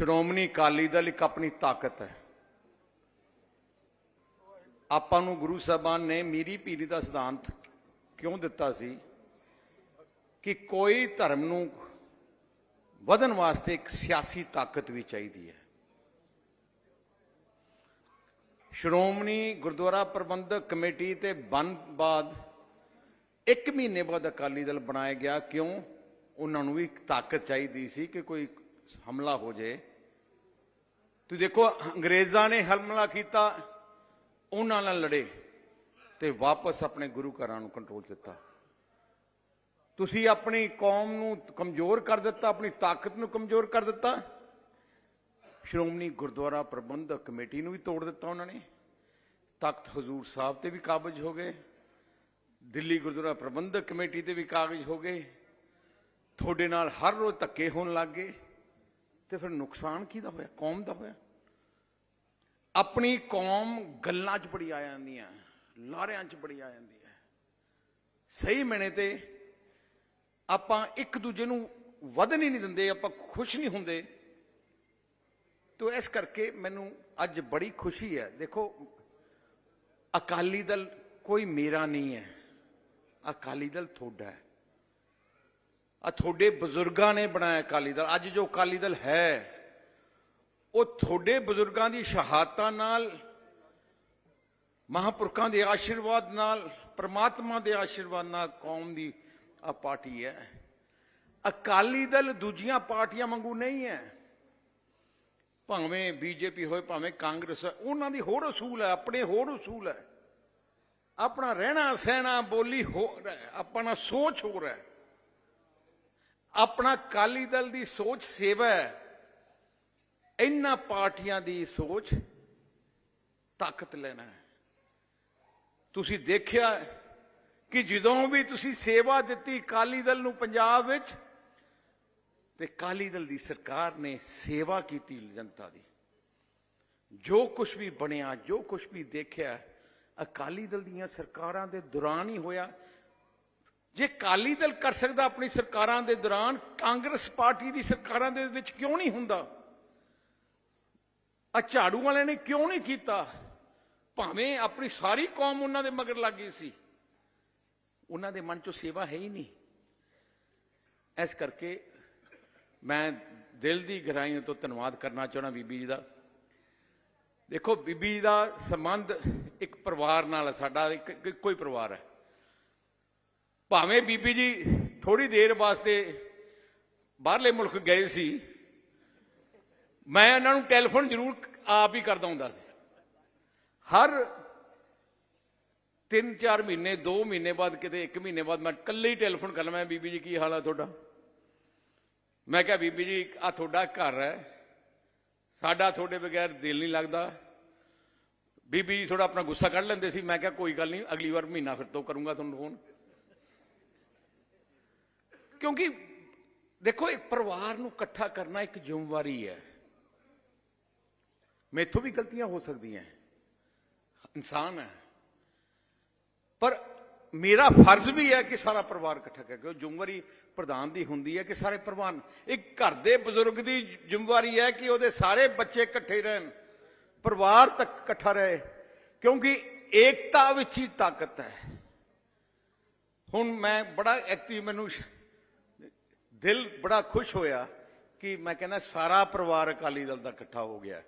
ਸ਼੍ਰੋਮਣੀ ਅਕਾਲੀ ਦਲ ਇੱਕ ਆਪਣੀ ਤਾਕਤ ਹੈ। ਆਪਾਂ ਨੂੰ ਗੁਰੂ ਸਾਹਿਬਾਨ ਨੇ ਮੀਰੀ ਪੀਰੀ ਦਾ ਸਿਧਾਂਤ ਕਿਉਂ ਦਿੱਤਾ ਸੀ ਕਿ ਕੋਈ ਧਰਮ ਨੂੰ ਵਧਣ ਵਾਸਤੇ ਇੱਕ ਸਿਆਸੀ ਤਾਕਤ ਵੀ ਚਾਹੀਦੀ ਹੈ। ਸ਼੍ਰੋਮਣੀ ਗੁਰਦੁਆਰਾ ਪ੍ਰਬੰਧਕ ਕਮੇਟੀ ਤੇ ਬਨ ਬਾਅਦ ਇੱਕ ਮਹੀਨੇ ਬਾਅਦ ਅਕਾਲੀ ਦਲ ਬਣਾਇਆ ਗਿਆ ਕਿਉਂ? ਉਹਨਾਂ ਨੂੰ ਵੀ ਤਾਕਤ ਚਾਹੀਦੀ ਸੀ ਕਿ ਕੋਈ ਹਮਲਾ ਹੋ ਜਾਏ। ਤੁਸੀਂ ਦੇਖੋ, ਅੰਗਰੇਜ਼ਾਂ ਨੇ ਹਮਲਾ ਕੀਤਾ, ਉਹਨਾਂ ਨਾਲ ਲੜੇ ਤੇ ਵਾਪਸ ਆਪਣੇ ਗੁਰੂ ਘਰਾਂ ਨੂੰ ਕੰਟਰੋਲ ਦਿੱਤਾ। ਤੁਸੀਂ ਆਪਣੀ ਕੌਮ ਨੂੰ ਕਮਜ਼ੋਰ ਕਰ ਦਿੱਤਾ, ਆਪਣੀ ਤਾਕਤ ਨੂੰ ਕਮਜ਼ੋਰ ਕਰ ਦਿੱਤਾ। ਸ਼੍ਰੋਮਣੀ ਗੁਰਦੁਆਰਾ ਪ੍ਰਬੰਧਕ ਕਮੇਟੀ ਨੂੰ ਵੀ ਤੋੜ ਦਿੱਤਾ ਉਹਨਾਂ ਨੇ। ਤਖਤ ਹਜ਼ੂਰ ਸਾਹਿਬ ਤੇ ਵੀ ਕਾਬਜ ਹੋ ਗਏ। ਦਿੱਲੀ ਗੁਰਦੁਆਰਾ ਪ੍ਰਬੰਧਕ ਕਮੇਟੀ ਤੇ ਵੀ ਕਾਬਜ਼ ਹੋ ਗਏ। ਤੁਹਾਡੇ ਨਾਲ ਹਰ ਰੋਜ਼ ਧੱਕੇ ਹੋਣ ਲੱਗ ਗਏ। ਤੇ ਫਿਰ ਨੁਕਸਾਨ ਕਿਹਦਾ ਹੋਇਆ? ਕੌਮ ਦਾ ਹੋਇਆ? ਆਪਣੀ ਕੌਮ ਗੱਲਾਂ 'ਚ ਬੜੀ ਆ ਜਾਂਦੀ ਹੈ, ਲਾਰਿਆਂ 'ਚ ਬੜੀ ਆ ਜਾਂਦੀ ਹੈ। ਸਹੀ ਮੈਨੇ ਤੇ ਆਪਾਂ ਇੱਕ ਦੂਜੇ ਨੂੰ ਵਧਣ ਹੀ ਨਹੀਂ ਦਿੰਦੇ, ਆਪਾਂ ਖੁਸ਼ ਨਹੀਂ ਹੁੰਦੇ। ਤੋ ਇਸ ਕਰਕੇ ਮੈਨੂੰ ਅੱਜ ਬੜੀ ਖੁਸ਼ੀ ਹੈ। ਦੇਖੋ, ਅਕਾਲੀ ਦਲ ਕੋਈ ਮੇਰਾ ਨਹੀਂ ਹੈ। ਅਕਾਲੀ ਦਲ ਤੁਹਾਡਾ ਹੈ। ਆ ਤੁਹਾਡੇ ਬਜ਼ੁਰਗਾਂ ਨੇ ਬਣਾਇਆ ਅਕਾਲੀ ਦਲ। ਅੱਜ ਜੋ ਅਕਾਲੀ ਦਲ ਹੈ, ਉਹ ਤੁਹਾਡੇ ਬਜ਼ੁਰਗਾਂ ਦੀ ਸ਼ਹਾਦਤਾਂ ਨਾਲ, ਮਹਾਪੁਰਖਾਂ ਦੇ ਆਸ਼ੀਰਵਾਦ ਨਾਲ, ਪ੍ਰਮਾਤਮਾ ਦੇ ਆਸ਼ੀਰਵਾਦ ਨਾਲ ਕੌਮ ਦੀ ਆ ਪਾਰਟੀ ਹੈ। ਅਕਾਲੀ ਦਲ ਦੂਜੀਆਂ ਪਾਰਟੀਆਂ ਵਾਂਗੂ ਨਹੀਂ ਹੈ। ਭਾਵੇਂ ਬੀਜੇਪੀ ਹੋਏ, ਭਾਵੇਂ ਕਾਂਗਰਸ ਹੈ ਉਹਨਾਂ ਦੀ ਹੋਰ ਅਸੂਲ ਹੈ, ਆਪਣੇ ਹੋਰ ਅਸੂਲ ਹੈ। ਆਪਣਾ ਰਹਿਣਾ ਸਹਿਣਾ ਬੋਲੀ ਹੋਰ ਹੈ, ਆਪਣਾ ਸੋਚ ਹੋਰ ਹੈ। ਆਪਣਾ ਅਕਾਲੀ ਦਲ ਦੀ ਸੋਚ ਸੇਵਾ ਹੈ। ਇਹਨਾਂ ਪਾਰਟੀਆਂ ਦੀ ਸੋਚ ਤਾਕਤ ਲੈਣਾ ਹੈ। ਤੁਸੀਂ ਦੇਖਿਆ ਕਿ ਜਦੋਂ ਵੀ ਤੁਸੀਂ ਸੇਵਾ ਦਿੱਤੀ ਅਕਾਲੀ ਦਲ ਨੂੰ ਪੰਜਾਬ ਵਿੱਚ, ਤੇ ਅਕਾਲੀ ਦਲ ਦੀ ਸਰਕਾਰ ਨੇ ਸੇਵਾ ਕੀਤੀ ਜਨਤਾ ਦੀ। ਜੋ ਕੁਝ ਵੀ ਬਣਿਆ, ਜੋ ਕੁਝ ਵੀ ਦੇਖਿਆ, ਅਕਾਲੀ ਦਲ ਦੀਆਂ ਸਰਕਾਰਾਂ ਦੇ ਦੌਰਾਨ ਹੀ ਹੋਇਆ। ਜੇ ਅਕਾਲੀ ਦਲ ਕਰ ਸਕਦਾ ਆਪਣੀ ਸਰਕਾਰਾਂ ਦੇ ਦੌਰਾਨ, ਕਾਂਗਰਸ ਪਾਰਟੀ ਦੀ ਸਰਕਾਰਾਂ ਦੇ ਵਿੱਚ ਕਿਉਂ ਨਹੀਂ ਹੁੰਦਾ? ਆ ਝਾੜੂ ਵਾਲਿਆਂ ਨੇ ਕਿਉਂ ਨਹੀਂ ਕੀਤਾ? ਭਾਵੇਂ ਆਪਣੀ ਸਾਰੀ ਕੌਮ ਉਹਨਾਂ ਦੇ ਮਗਰ ਲੱਗ ਗਈ ਸੀ। ਉਹਨਾਂ ਦੇ ਮਨ 'ਚੋਂ ਸੇਵਾ ਹੈ ਹੀ ਨਹੀਂ। ਇਸ ਕਰਕੇ ਮੈਂ ਦਿਲ ਦੀ ਗਹਿਰਾਈਆਂ ਤੋਂ ਧੰਨਵਾਦ ਕਰਨਾ ਚਾਹਣਾ ਬੀਬੀ ਜੀ ਦਾ। ਦੇਖੋ, ਬੀਬੀ ਜੀ ਦਾ ਸੰਬੰਧ ਇੱਕ ਪਰਿਵਾਰ ਨਾਲ ਹੈ, ਸਾਡਾ ਇੱਕ ਇੱਕ- ਇੱਕੋ ਹੀ ਪਰਿਵਾਰ ਹੈ। ਭਾਵੇਂ ਬੀਬੀ ਜੀ ਥੋੜੀ ਦੇਰ ਵਾਸਤੇ ਬਾਹਰਲੇ ਮੁਲਕ ਗਏ ਸੀ, ਮੈਂ ਇਹਨਾਂ ਨੂੰ ਟੈਲੀਫੋਨ ਜ਼ਰੂਰ ਆਪ ਹੀ ਕਰਦਾ ਹੁੰਦਾ ਸੀ। ਹਰ 3-4 ਮਹੀਨੇ 2 ਮਹੀਨੇ ਬਾਅਦ ਕਿਤੇ 1 ਮਹੀਨੇ ਬਾਅਦ ਮੈਂ ਇਕੱਲੇ ਹੀ ਟੈਲੀਫੋਨ ਕਰ ਲਵਾਂ ਬੀਬੀ ਜੀ ਕੀ ਹਾਲ ਆ ਤੁਹਾਡਾ? ਮੈਂ ਕਿਹਾ, ਬੀਬੀ ਜੀ, ਆ ਤੁਹਾਡਾ ਘਰ ਹੈ। ਸਾਡਾ ਤੁਹਾਡੇ ਬਗੈਰ ਦਿਲ ਨਹੀਂ ਲੱਗਦਾ। ਬੀਬੀ ਜੀ ਥੋੜਾ ਆਪਣਾ ਗੁੱਸਾ ਕੱਢ ਲੈਂਦੇ ਸੀ। ਮੈਂ ਕਿਹਾ, ਕੋਈ ਗੱਲ ਨਹੀਂ, ਅਗਲੀ ਵਾਰ ਮਹੀਨਾ ਫਿਰ ਤੋਂ ਕਰੂੰਗਾ ਤੁਹਾਨੂੰ ਫੋਨ ਕਿਉਂਕਿ ਦੇਖੋ, ਇੱਕ ਪਰਿਵਾਰ ਨੂੰ ਇਕੱਠਾ ਕਰਨਾ ਇੱਕ ਜ਼ਿੰਮੇਵਾਰੀ ਹੈ। ਮੈਥੋਂ ਵੀ ਗਲਤੀਆਂ ਹੋ ਸਕਦੀਆਂ ਇਨਸਾਨ ਹੈ। ਪਰ ਮੇਰਾ ਫਰਜ਼ ਵੀ ਹੈ ਕਿ ਸਾਰਾ ਪਰਿਵਾਰ ਇਕੱਠਾ ਕਰਕੇ, ਉਹ ਜ਼ਿੰਮੇਵਾਰੀ ਪ੍ਰਧਾਨ ਦੀ ਹੁੰਦੀ ਹੈ ਕਿ ਸਾਰੇ ਪ੍ਰਵਾਨ ਇੱਕ ਘਰ ਦੇ ਬਜ਼ੁਰਗ ਦੀ ਜ਼ਿੰਮੇਵਾਰੀ ਹੈ ਕਿ ਉਹਦੇ ਸਾਰੇ ਬੱਚੇ ਇਕੱਠੇ ਰਹਿਣ, ਪਰਿਵਾਰ ਤੱਕ ਇਕੱਠਾ ਰਹੇ, ਕਿਉਂਕਿ ਏਕਤਾ ਵਿੱਚ ਹੀ ਤਾਕਤ ਹੈ। ਹੁਣ ਮੈਂ ਬੜਾ ਐਕਟਿਵ ਮੈਨੂੰ ਦਿਲ ਬੜਾ ਖੁਸ਼ ਹੋਇਆ ਕਿ ਮੈਂ ਕਹਿੰਦਾ ਸਾਰਾ ਪਰਿਵਾਰ ਅਕਾਲੀ ਦਲ ਦਾ ਇਕੱਠਾ ਹੋ ਗਿਆ।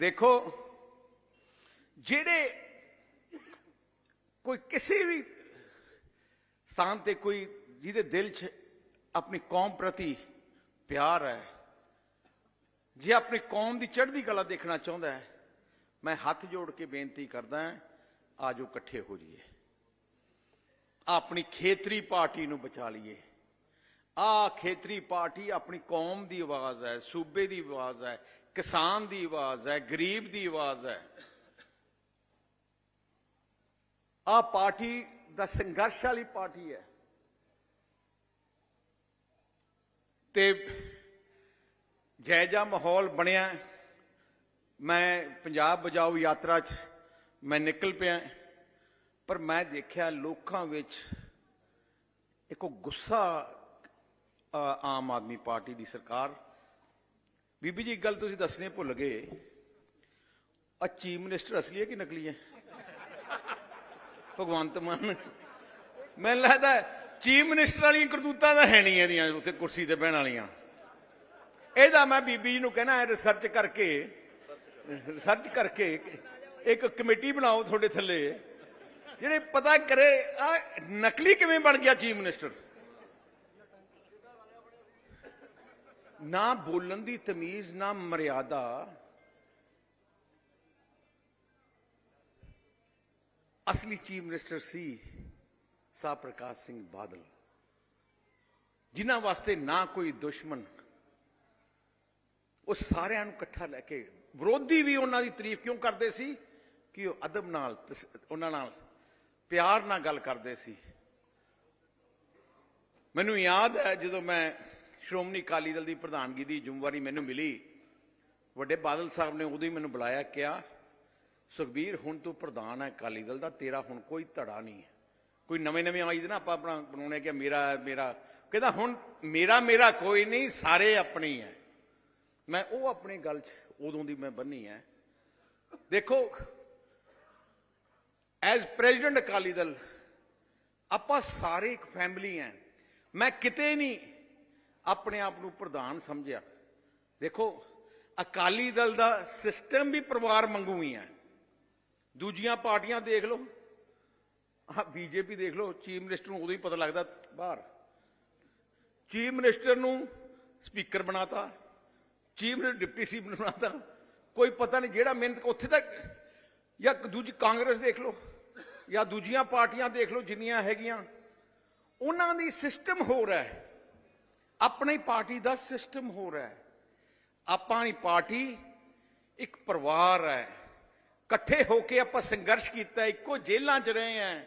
ਦੇਖੋ, ਜਿਹੜੇ ਕੋਈ ਕਿਸੇ ਵੀ ਸਥਾਨ ਤੇ ਕੋਈ ਜਿਹਦੇ ਦਿਲ 'ਚ ਆਪਣੀ ਕੌਮ ਪ੍ਰਤੀ ਪਿਆਰ ਹੈ, ਜੇ ਆਪਣੀ ਕੌਮ ਦੀ ਚੜ੍ਹਦੀ ਕਲਾ ਦੇਖਣਾ ਚਾਹੁੰਦਾ ਹੈ, ਮੈਂ ਹੱਥ ਜੋੜ ਕੇ ਬੇਨਤੀ ਕਰਦਾ ਹਾਂ ਆਜੋ ਇਕੱਠੇ ਹੋ ਜਾਈਏ। ਆਪਣੀ ਖੇਤਰੀ ਪਾਰਟੀ ਨੂੰ ਬਚਾ ਲਈਏ। ਆ ਖੇਤਰੀ ਪਾਰਟੀ ਆਪਣੀ ਕੌਮ ਦੀ ਆਵਾਜ਼ ਹੈ, ਸੂਬੇ ਦੀ ਆਵਾਜ਼ ਹੈ, ਕਿਸਾਨ ਦੀ ਆਵਾਜ਼ ਹੈ, ਗਰੀਬ ਦੀ ਆਵਾਜ਼ ਹੈ। ਆ ਪਾਰਟੀ ਦਾ ਸੰਘਰਸ਼ ਵਾਲੀ ਪਾਰਟੀ ਹੈ। ਤੇ ਜੈਜਾ ਮਾਹੌਲ ਬਣਿਆ। ਮੈਂ ਪੰਜਾਬ ਬਜਾਓ ਯਾਤਰਾ 'ਚ ਮੈਂ ਨਿਕਲ ਪਿਆ, ਪਰ ਮੈਂ ਦੇਖਿਆ ਲੋਕਾਂ ਵਿੱਚ ਇੱਕ ਗੁੱਸਾ ਆਮ ਆਦਮੀ ਪਾਰਟੀ ਦੀ ਸਰਕਾਰ। ਬੀਬੀ ਜੀ, ਇੱਕ ਗੱਲ ਤੁਸੀਂ ਦੱਸਣੀ ਭੁੱਲ ਗਏ। ਆ ਚੀਫ ਮਿਨਿਸਟਰ ਅਸਲੀ ਹੈ ਕਿ ਨਕਲੀ ਹੈ? ਭਗਵੰਤ ਮਾਨ। ਮੈਨੂੰ ਲੱਗਦਾ ਚੀਫ ਮਿਨਿਸਟਰ ਵਾਲੀਆਂ ਕਰਤੂਤਾਂ ਤਾਂ ਹੈ ਨਹੀਂ ਇਹਦੀਆਂ, ਉੱਥੇ ਕੁਰਸੀ ਤੇ ਬਹਿਣ ਵਾਲੀਆਂ। ਇਹਦਾ ਮੈਂ ਬੀਬੀ ਜੀ ਨੂੰ ਕਹਿਣਾ ਰਿਸਰਚ ਕਰਕੇ ਰਿਸਰਚ ਕਰਕੇ ਇੱਕ ਕਮੇਟੀ ਬਣਾਓ ਤੁਹਾਡੇ ਥੱਲੇ। ਜਿਹੜੇ ਪਤਾ ਕਰੇ, ਆ ਨਕਲੀ ਕਿਵੇਂ ਬਣ ਗਿਆ ਚੀਫ ਮਿਨਿਸਟਰ? ਨਾ ਬੋਲਣ ਦੀ ਤਮੀਜ਼, ਨਾ ਮਰਿਆਦਾ। ਅਸਲੀ ਚੀਫ ਮਿਨਿਸਟਰ ਸੀ ਸਾ ਪ੍ਰਕਾਸ਼ ਸਿੰਘ ਬਾਦਲ, ਜਿਨ੍ਹਾਂ ਵਾਸਤੇ ਨਾ ਕੋਈ ਦੁਸ਼ਮਣ। ਉਹ ਸਾਰਿਆਂ ਨੂੰ ਇਕੱਠਾ ਲੈ ਕੇ, ਵਿਰੋਧੀ ਵੀ ਉਹਨਾਂ ਦੀ ਤਾਰੀਫ ਕਿਉਂ ਕਰਦੇ ਸੀ? ਕਿ ਉਹ ਅਦਬ ਨਾਲ ਉਹਨਾਂ ਨਾਲ ਪਿਆਰ ਨਾਲ ਗੱਲ ਕਰਦੇ ਸੀ। ਮੈਨੂੰ ਯਾਦ ਹੈ ਜਦੋਂ ਮੈਂ ਸ਼੍ਰੋਮਣੀ ਅਕਾਲੀ ਦਲ ਦੀ ਪ੍ਰਧਾਨਗੀ ਦੀ ਜ਼ਿੰਮੇਵਾਰੀ ਮੈਨੂੰ ਮਿਲੀ, ਵੱਡੇ ਬਾਦਲ ਸਾਹਿਬ ਨੇ ਉਦੋਂ ਹੀ ਮੈਨੂੰ ਬੁਲਾਇਆ, ਕਿਹਾ, ਸੁਖਬੀਰ, ਹੁਣ ਤੂੰ ਪ੍ਰਧਾਨ ਹੈ ਅਕਾਲੀ ਦਲ ਦਾ, ਤੇਰਾ ਹੁਣ ਕੋਈ ਧੜਾ ਨਹੀਂ ਹੈ। ਕੋਈ ਨਵੇਂ ਨਵੇਂ ਆਈ ਦੇ ਨਾ, ਆਪਾਂ ਆਪਣਾ ਬਣਾਉਣੇ ਕਿ ਮੇਰਾ ਮੇਰਾ। ਕਹਿੰਦਾ, ਹੁਣ ਮੇਰਾ ਮੇਰਾ ਕੋਈ ਨਹੀਂ, ਸਾਰੇ ਆਪਣੇ ਹੀ ਹੈ। ਮੈਂ ਉਹ ਆਪਣੀ ਗੱਲ 'ਚ ਉਦੋਂ ਦੀ ਮੈਂ ਬੰਨੀ ਹੈ। ਦੇਖੋ ਐਜ਼ ਪ੍ਰੈਜ਼ੀਡੈਂਟ ਅਕਾਲੀ ਦਲ ਆਪਾਂ ਸਾਰੇ ਇੱਕ ਫੈਮਿਲੀ ਹੈ ਮੈਂ ਕਿਤੇ ਨਹੀਂ ਆਪਣੇ ਆਪ ਨੂੰ ਪ੍ਰਧਾਨ ਸਮਝਿਆ। ਦੇਖੋ, ਅਕਾਲੀ ਦਲ ਦਾ ਸਿਸਟਮ ਵੀ ਪਰਿਵਾਰ ਮੰਗੂ ਹੀ ਹੈ। ਦੂਜੀਆਂ ਪਾਰਟੀਆਂ ਦੇਖ ਲਓ। ਆ ਬੀਜੇਪੀ ਦੇਖ ਲਓ, ਚੀਫ ਮਿਨਿਸਟਰ ਨੂੰ ਉਦੋਂ ਹੀ ਪਤਾ ਲੱਗਦਾ ਬਾਹਰ। ਚੀਫ ਮਿਨਿਸਟਰ ਨੂੰ ਸਪੀਕਰ ਬਣਾਤਾ, ਚੀਫ ਮਿਨਿਸਟਰ ਡਿਪਟੀ ਸੀ ਬਣਾਤਾ। ਕੋਈ ਪਤਾ ਨਹੀਂ ਜਿਹੜਾ ਮਿਹਨਤ, ਉੱਥੇ ਤੱਕ ਜਾਂ ਦੂਜੀ ਕਾਂਗਰਸ ਦੇਖ ਲਓ। ਜਾਂ ਦੂਜੀਆਂ ਪਾਰਟੀਆਂ ਦੇਖ ਲਓ ਜਿੰਨੀਆਂ ਹੈਗੀਆਂ, ਉਹਨਾਂ ਦੀ ਸਿਸਟਮ ਹੋ ਰਿਹਾ ਹੈ। ਆਪਣੀ ਪਾਰਟੀ ਦਾ ਸਿਸਟਮ ਹੋ ਰਿਹਾ ਹੈ। ਆਪਾਂ ਦੀ ਪਾਰਟੀ ਇੱਕ ਪਰਿਵਾਰ ਹੈ। ਇਕੱਠੇ ਹੋ ਕੇ ਆਪਾਂ ਸੰਘਰਸ਼ ਕੀਤਾ ਇੱਕੋ ਜੇਲ੍ਹਾਂ 'ਚ ਰਹੇ ਆਂ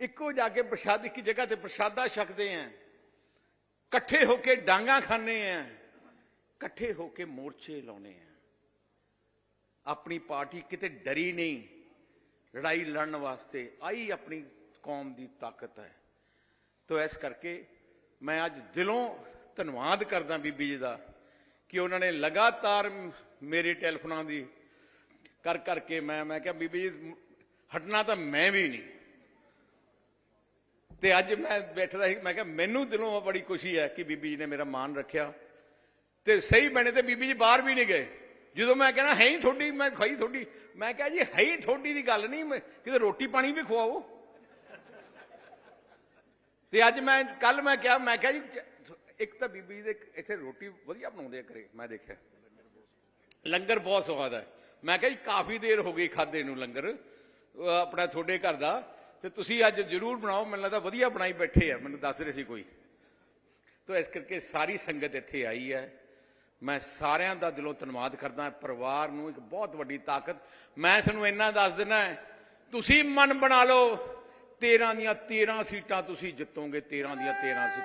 ਇੱਕੋ ਜਾ ਕੇ ਪ੍ਰਸ਼ਾਦ, ਇੱਕ ਜਗ੍ਹਾ ਤੇ ਪ੍ਰਸ਼ਾਦਾ ਛਕਦੇ ਆਂ ਇਕੱਠੇ ਹੋ ਕੇ ਡਾਂਗਾ ਖਾਂਦੇ ਆਂ ਇਕੱਠੇ ਹੋ ਕੇ ਮੋਰਚੇ ਲਾਉਨੇ ਆਂ ਆਪਣੀ ਪਾਰਟੀ ਕਿਤੇ ਡਰੀ ਨਹੀਂ। ਲੜਾਈ ਲੜਨ ਵਾਸਤੇ ਆਈ ਆਪਣੀ ਕੌਮ ਦੀ ਤਾਕਤ ਹੈ। ਤੋ ਇਸ ਕਰਕੇ ਮੈਂ ਅੱਜ ਦਿਲੋਂ ਧੰਨਵਾਦ ਕਰਦਾ ਬੀਬੀ ਜੀ ਦਾ ਕਿ ਉਹਨਾਂ ਨੇ ਲਗਾਤਾਰ ਮੇਰੇ ਟੈਲੀਫੋਨਾਂ ਦੀ ਕਰ ਕਰਕੇ ਮੈਂ ਮੈਂ ਕਿਹਾ, ਬੀਬੀ ਜੀ, ਹਟਣਾ ਤਾਂ ਮੈਂ ਵੀ ਨਹੀਂ। ਤੇ ਅੱਜ ਮੈਂ ਬੈਠਦਾ ਸੀ, ਮੈਂ ਕਿਹਾ, ਮੈਨੂੰ ਦਿਲੋਂ ਬੜੀ ਖੁਸ਼ੀ ਹੈ ਕਿ ਬੀਬੀ ਜੀ ਨੇ ਮੇਰਾ ਮਾਣ ਰੱਖਿਆ। ਤੇ ਸਹੀ ਬਣੇ ਤੇ ਬੀਬੀ ਜੀ ਬਾਹਰ ਵੀ ਨਹੀਂ ਗਏ। ਜਦੋਂ ਮੈਂ ਕਹਿੰਦਾ, ਹੈ ਹੀ ਤੁਹਾਡੀ, ਮੈਂ ਖਾਈ ਤੁਹਾਡੀ। ਮੈਂ ਕਿਹਾ ਜੀ, ਹੈ ਹੀ ਤੁਹਾਡੀ ਦੀ ਗੱਲ ਨਹੀਂ ਕਿਤੇ ਰੋਟੀ ਪਾਣੀ ਵੀ ਖਵਾਓ? ਤੇ ਅੱਜ ਮੈਂ ਕੱਲ ਮੈਂ ਕਿਹਾ ਮੈਂ ਕਿਹਾ ਜੀ ਇੱਕ ਤਾਂ ਬੀਬੀ ਦੇ ਇੱਥੇ ਰੋਟੀ ਵਧੀਆ ਬਣਾਉਂਦੇ ਆ ਘਰੇ, ਮੈਂ ਦੇਖਿਆ। ਲੰਗਰ ਬਹੁਤ ਸਵਾਦ ਹੈ ਮੈਂ ਕਿਹਾ ਜੀ, ਕਾਫੀ ਦੇਰ ਹੋ ਗਈ ਖਾਦੇ ਨੂੰ ਲੰਗਰ ਆਪਣਾ ਤੁਹਾਡੇ ਘਰ ਦਾ। ਤੇ ਤੁਸੀਂ ਅੱਜ ਜ਼ਰੂਰ ਬਣਾਓ, ਮੈਨੂੰ ਲੱਗਦਾ ਵਧੀਆ ਬਣਾਈ ਬੈਠੇ ਆ, ਮੈਨੂੰ ਦੱਸ ਰਹੇ ਸੀ ਕੋਈ। ਤਾਂ ਇਸ ਕਰਕੇ ਸਾਰੀ ਸੰਗਤ ਇੱਥੇ ਆਈ ਹੈ। ਮੈਂ ਸਾਰਿਆਂ ਦਾ ਦਿਲੋਂ ਧੰਨਵਾਦ ਕਰਦਾ ਪਰਿਵਾਰ ਨੂੰ ਇੱਕ ਬਹੁਤ ਵੱਡੀ ਤਾਕਤ। ਮੈਂ ਤੁਹਾਨੂੰ ਇੰਨਾ ਦੱਸ ਦਿੰਦਾ ਤੁਸੀਂ ਮਨ ਬਣਾ ਲਓ 13 ਦੀਆਂ 13 ਸੀਟਾਂ ਤੁਸੀਂ ਜਿੱਤੋਗੇ 13 ਦੀਆਂ 13 ਸੀਟਾਂ।